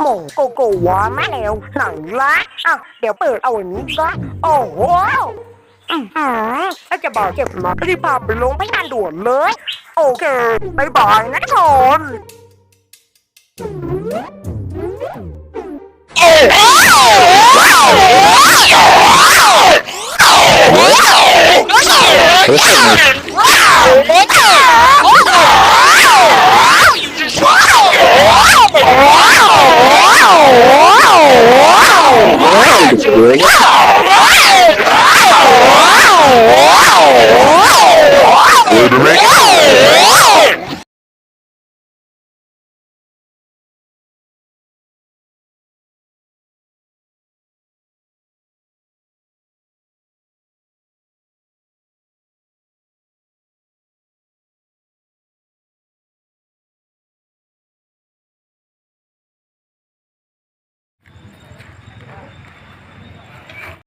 หมูโกโก้วามาแล้วไหนละอะเดี๋ยวเปิดเอาอันนี้ซะโอ้โหอือหือถ้าจะบอกเจ็บนะรีบพาไปโรงพยาบาลด่วนเลย โอเคบายบายนะทุกคน It's great. Wait a minute.